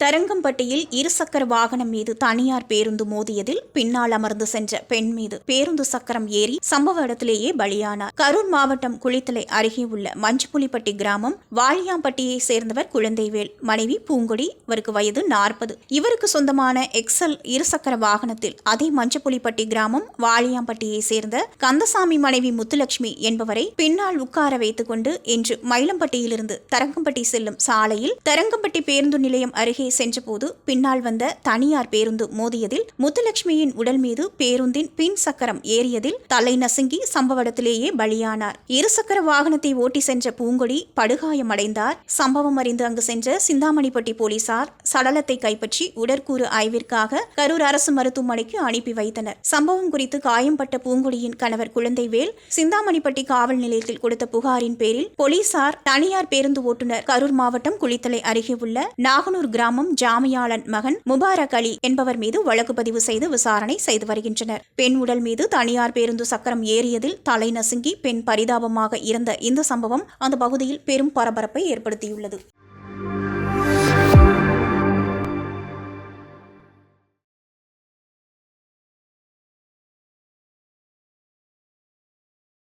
தரங்கம்பட்டியில் இருசக்கர வாகனம் மீது தனியார் பேருந்து மோதியதில் பின்னால் அமர்ந்து சென்ற பெண் மீது பேருந்து சக்கரம் ஏறி சம்பவ இடத்திலேயே பலியானார். கரூர் மாவட்டம் குளித்தலை அருகே உள்ள மஞ்சுப்புலிப்பட்டி கிராமம் வாலியாம்பட்டியை சேர்ந்தவர் குழந்தைவேல். மனைவி பூங்கொடி இவருக்கு வயது நாற்பது. இவருக்கு சொந்தமான எக்ஸல் இருசக்கர வாகனத்தில் அதே மஞ்சப்புலிப்பட்டி கிராமம் வாலியாம்பட்டியை சேர்ந்த கந்தசாமி மனைவி முத்துலட்சுமி என்பவரை பின்னால் உட்கார வைத்துக் கொண்டு இன்று மயிலம்பட்டியிலிருந்து தரங்கம்பட்டி செல்லும் சாலையில் தரங்கம்பட்டி பேருந்து நிலையம் அருகே சென்றபோது பின்னால் வந்த தனியார் பேருந்து மோதியதில் முத்துலட்சுமியின் உடல் மீது பேருந்தின் பின் சக்கரம் ஏறியதில் தலை நசுங்கி சம்பவ இடத்திலேயே பலியானார் இருசக்கர வாகனத்தை ஓட்டி சென்ற பூங்கொடி படுகாயமடைந்தார். சம்பவம் அறிந்து அங்கு சென்ற சிந்தாமணிப்பட்டி போலீசார் சடலத்தை கைப்பற்றி உடற்கூறு ஆய்விற்காக கரூர் அரசு மருத்துவமனைக்கு அனுப்பி வைத்தனர். சம்பவம் குறித்து காயம்பட்ட பூங்கொடியின் கணவர் குழந்தைவேல் சிந்தாமணிப்பட்டி காவல் நிலையத்தில் கொடுத்த புகாரின் பேரில் போலீசார் தனியார் பேருந்து ஓட்டுநர் கரூர் மாவட்டம் குளித்தலை அருகே உள்ள நாகனூர் கிராம கிராமம் ஜாமியாளன் மகன் முபாரக் அலி என்பவர் மீது வழக்கு பதிவு செய்து விசாரணை செய்து வருகின்றனர். பெண் உடல் மீது தனியார் பேருந்து சக்கரம் ஏறியதில் தலை நசுங்கி பெண் பரிதாபமாக இருந்த இந்த சம்பவம் அந்த பகுதியில் பெரும் பரபரப்பை ஏற்படுத்தியுள்ளது.